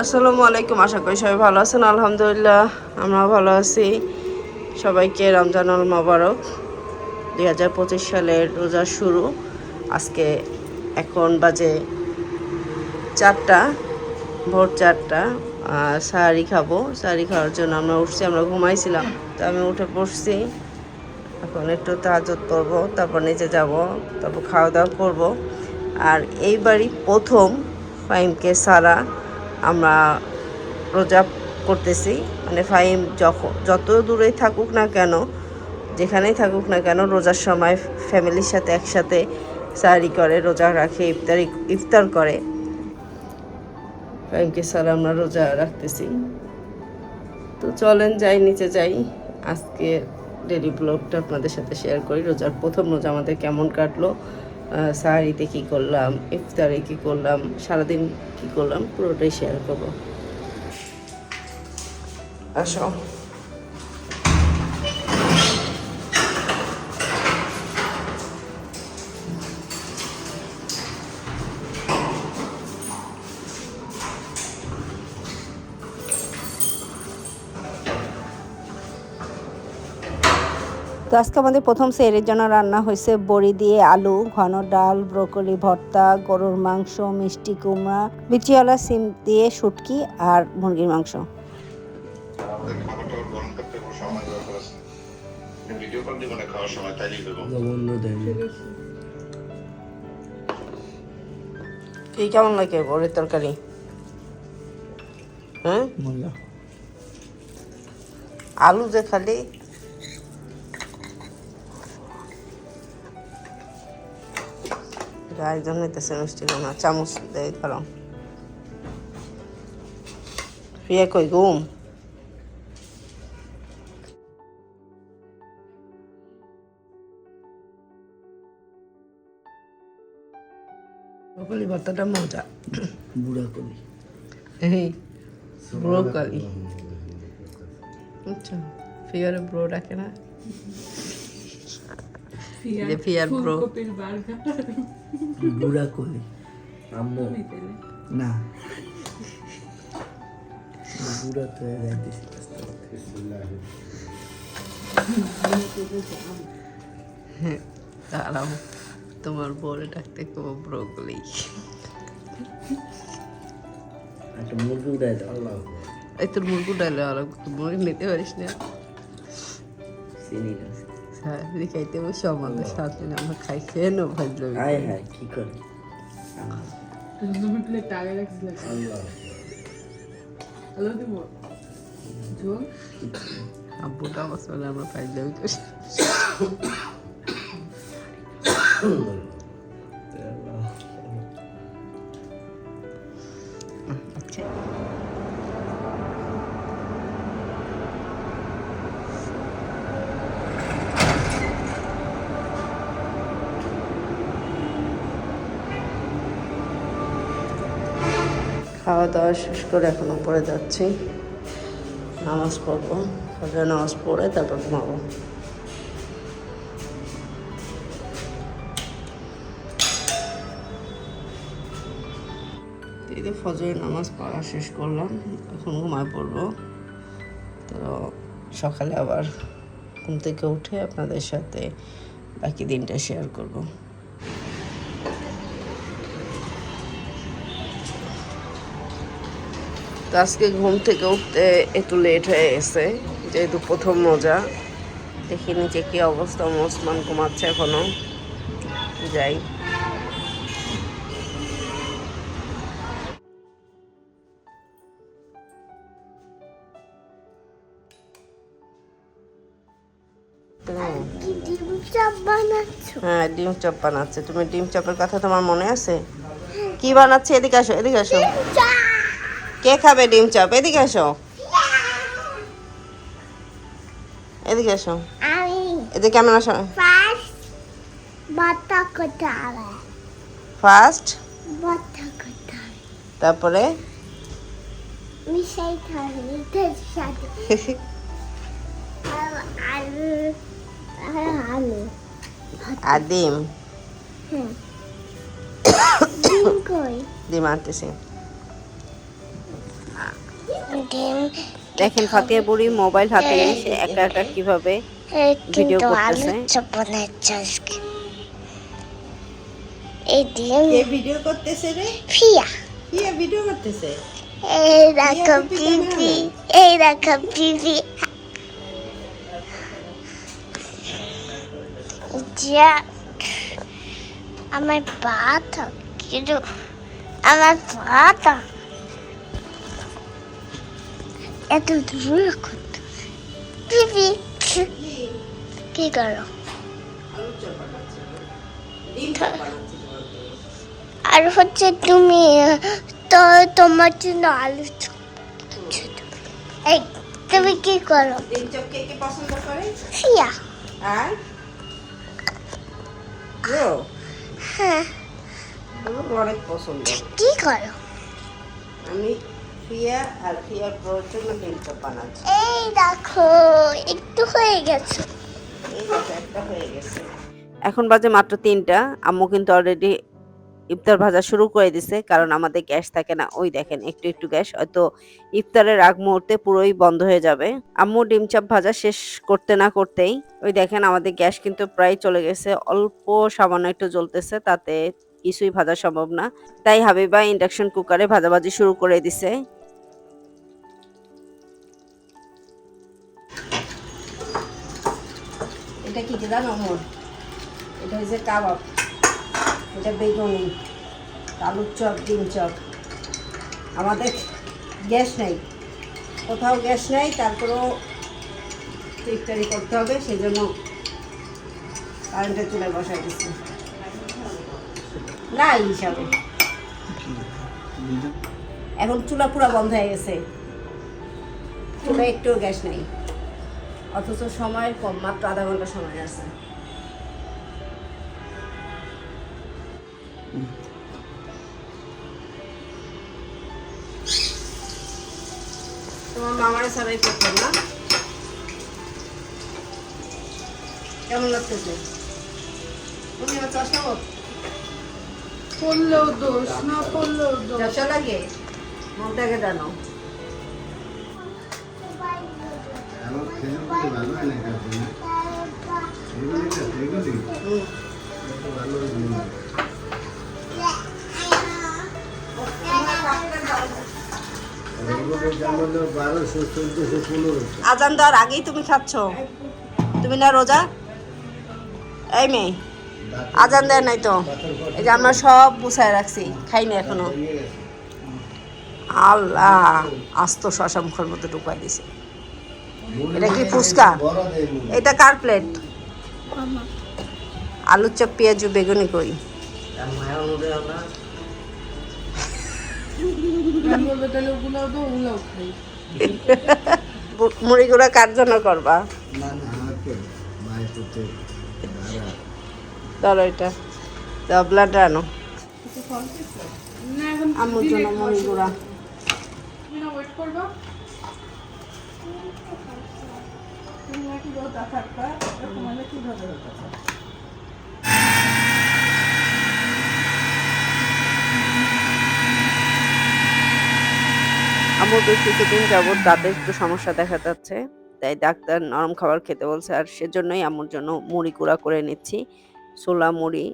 আসসালামু আলাইকুম, আশা করি সবাই ভালো আছেন। আলহামদুলিল্লাহ আমরা ভালো আছি। সবাইকে রমজানুল মোবারক, দুই হাজার পঁচিশ সালের রোজা শুরু। আজকে এখন বাজে চারটা, ভোর চারটা, আর সাহারি খাব। সাহারি খাওয়ার জন্য আমরা উঠছি, আমরা ঘুমাইছিলাম। তো আমি উঠে পড়ছি এখন একটু তাজত পরবো তারপর নিচে যাব, তারপর খাওয়া দাওয়া করব। আর এইবারই প্রথম ফাইমকে সারা আমরা রোজা করতেছি। মানে ফাইম যখন যত দূরে থাকুক না কেন, যেখানেই থাকুক না কেন, রোজার সময় ফ্যামিলির সাথে একসাথে সারি করে, রোজা রাখে, ইফতারি ইফতার করে। ফাইমকে স্যার আমরা রোজা রাখতেছি। তো চলেন যাই, নিচে যাই। আজকে ডেলি ব্লগটা আপনাদের সাথে শেয়ার করি। রোজার প্রথম রোজা আমাদের কেমন কাটলো? সাহারিতে কি করলাম ইফতারে কি করলাম সারাদিন কি করলাম পুরোটাই শেয়ার করব। আসো। তো আজকে আমাদের প্রথম সেরের জন্য রান্না হয়েছে বড়ি দিয়ে আলু ঘন ডাল ব্রোকলি ভর্তা গরুর মাংস মিষ্টি কুমড়া বিচিওয়ালা সিম দিয়ে শুটকি আর মুরগির মাংস। কি কেমন লাগে বড়ির তরকারি? হ্যাঁ আলু যে খালি? একজন নিতেছে মিষ্টি না চামচ দিয়ে করো ফিয়া কই ঘুম? ব্রোকলি ভর্তাটা মজা। বুড়া কলি ব্রোকলি। আচ্ছা ফিয়ারে ব্রো ডাকে না? যে ফিয়ার ব্রো বুড়া কলি আম্মু না বুড়া তো যাইতেছি দাঁড়াও তোমার বউরে ডাকতে খুব ব্রোকলি একটা মুরগি উড়াই দাও আল্লাহ এই তোর মুরগু ডালে আর মুরগি নিতে পারিস না চিনি না হ্যাঁ যদি খাইতে বসে আমাদের সাথে আমরা খাই খেয়ে নো ভাজলো হায় হায় কি করে? আব্বুটা আমার আমরা ফাইজলামি খাওয়া দাওয়া শেষ করে এখন উপরে যাচ্ছি। নামাজ পড়ব। ফজর নামাজ পড়ে তারপর ঘুমাবো। এই যে ফজরের নামাজ পড়া শেষ করলাম, এখন ঘুমায় পড়ব। তো সকালে আবার ঘুম থেকে উঠে আপনাদের সাথে বাকি দিনটা শেয়ার করব। তো আজকে ঘুম থেকে উঠতে একটু লেট হয়ে গেছে যেহেতু প্রথম মজা দেখি নিচে কি অবস্থা মোসমান ঘুমাচ্ছে এখনও। যাই। ডিম চাপ বানাচ্ছ হ্যাঁ ডিম চপ বানাচ্ছে। তুমি ডিম চপের কথা তোমার মনে আছে? কি বানাচ্ছে? এদিকে আসো এদিকে আসো। কে খাবে ডিম চপ? এদিকে আসো। এদিকে আসো। আমি এদিকে কেমন আসো ফার্স্ট তারপরে? মিশাই ডিম? মিঠের দেখেন ফাতিয়া বুড়ি মোবাইল হাতে নিয়ে সে একা একা কীভাবে ভিডিও কিন্তু করতেছে। এই ডিম। ভিডিও করতেছে রে? ফিয়া। কি ভিডিও করতেছে? এই দেখো পিপি। এই দেখো পিপি। যা আমার পাতা কিন্তু আমার পাতা এত দূর করতে পিপি কি করো আর হচ্ছে তুমি তো তোমার জন্য আলু। এই তুমি কি করো ব্রো হ্যাঁ অনেক পছন্দ কি করো আমি আর জন্য বানাচ্ছি। এই দেখো একটু হয়ে গেছে। এই দেখো, একটা হয়ে গেছে। এখন বাজে মাত্র তিনটা। আম্মু কিন্তু অলরেডি ইফতার ভাজা শুরু করে দিছে কারণ আমাদের গ্যাস থাকে না। ওই দেখেন একটু একটু গ্যাস। হয়তো ইফতারের আগ মুহূর্তে পুরোই বন্ধ হয়ে যাবে। আম্মু ডিম চাপ ভাজা শেষ করতে না করতেই ওই দেখেন আমাদের গ্যাস কিন্তু প্রায় চলে গেছে। অল্প সামান্য একটু জ্বলতেছে তাতে কিছুই ভাজা সম্ভব না। তাই হাবিবা ইন্ডাকশন কুকারে ভাজাভাজি শুরু করে দিছে। এটা কি জানো মোর? এটা হচ্ছে কাবাব এটা বেগুনি আলুর চপ ডিম চপ। আমাদের গ্যাস নেই কোথাও গ্যাস নেই তারপরেও ইফতারি করতে হবে সেই জন্য কারেন্টের চুলায় বসাই দিচ্ছি। না এই হিসাবে এখন চুলা পুরো বন্ধ হয়ে গেছে। চুলা একটুও গ্যাস নেই। অথচ সময় কম মাত্র আধা ঘণ্টা সময় আছে। তোমার মামারে ছাড়াই করতেন না? কেমন লাগতেছে? তুমি আমার চশমা হোক পড়লেও দোষ না পড়লেও দোষ। লাগে? মনটাকে জানো আজান দেওয়ার আগেই তুমি খাচ্ছ। তুমি না রোজা? এই মেয়ে, আজান দেয় নাই তো। এই যে আমরা সব গুছায় রাখছি, খাইনি এখনও। আল্লাহ, আস্ত শশা মুখের মধ্যে ঢুকাই দিছে এটা কি ফুচকা? এটা কার প্লেট আলুর চপ পেঁয়াজু বেগুনি কই? বু- মুড়ি গুঁড়া কার জন্য করবা? ধরো এটা। ব্লাড আনো। আম্মুর জন্য মুড়ি গুঁড়া ওয়েট করবা? রোজা বেশ কিছুদিন যাবৎ দাঁতে একটু সমস্যা দেখা যাচ্ছে, তাই ডাক্তার নরম খাবার খেতে বলছে, আর সেজন্যই আমার জন্য মুড়ি গুঁড়া করে নিচ্ছি, ছোলা মুড়ি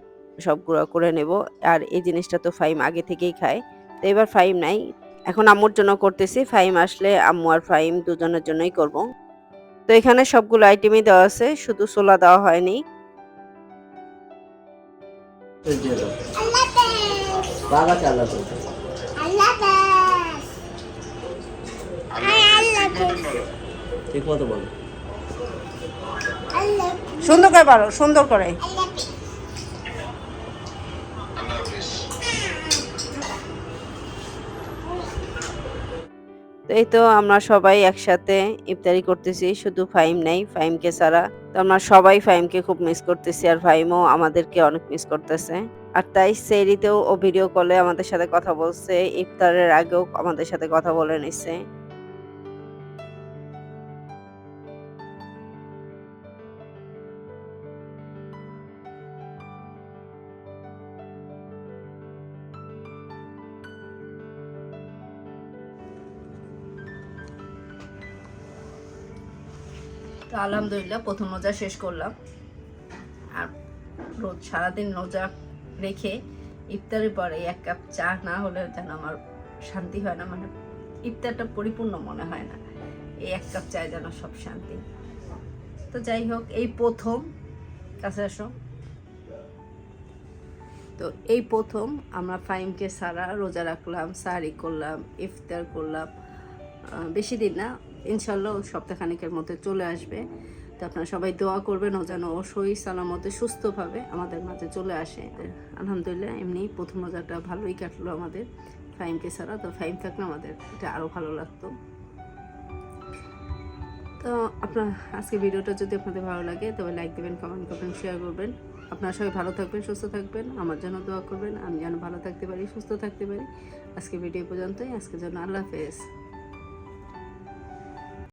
সব গুঁড়া করে নেব, আর এই জিনিসটা তো ফাইম আগে থেকেই খায়, তো এবার ফাইম নাই, এখন আম্মুর জন্য করতেছি, ফাইম আসলে আম্মু আর ফাইম দুজনের জন্যই করব। তো এখানে সবগুলো আইটেমই দেওয়া আছে শুধু ছোলা দেওয়া হয়নি। সুন্দর করে পারো সুন্দর করে। তো এই তো আমরা সবাই একসাথে ইফতারি করতেছি, শুধু ফাইম নাই ফাইমকে ছাড়া। তো আমরা সবাই ফাইমকে খুব মিস করতেছি আর ফাইমও আমাদেরকে অনেক মিস করতেছে। আর তাই সেরিতেও ও ভিডিও কলে আমাদের সাথে কথা বলছে, ইফতারের আগেও আমাদের সাথে কথা বলে নিছে। তো আলহামদুলিল্লাহ, প্রথম রোজা শেষ করলাম। আর রোজ সারাদিন রোজা রেখে ইফতারের পরে এক কাপ চা না হলে যেন আমার শান্তি হয় না মানে ইফতারটা পরিপূর্ণ মনে হয় না। এই এক কাপ চায় যেন সব শান্তি। তো যাই হোক, এই প্রথম, কাছে আসো। তো এই প্রথম আমরা ফাইমকে সারা রোজা রাখলাম, সারি করলাম, ইফতার করলাম। বেশি দিন না ইনশাল্লাহ সপ্তাহখানিকের মধ্যে চলে আসবে। তো আপনারা সবাই দোয়া করবেন, ও যেন ও সহি সালামতে সুস্থভাবে আমাদের মাঝে চলে আসে। আলহামদুলিল্লাহ, এমনি প্রথম রোজাটা ভালোই কাটলো আমাদের। ফাইমকে ছাড়া, তো ফাইম থাকলে আমাদের এটা আরও ভালো লাগতো। তো আপনার আজকে ভিডিওটা যদি আপনাদের ভালো লাগে, তবে লাইক দেবেন, কমেন্ট করবেন, শেয়ার করবেন। আপনারা সবাই ভালো থাকবেন, সুস্থ থাকবেন। আমার জন্য দোয়া করবেন। আমি যেন ভালো থাকতে পারি, সুস্থ থাকতে পারি। আজকে ভিডিও পর্যন্তই। আজকের জন্য আল্লাহ হাফেজ।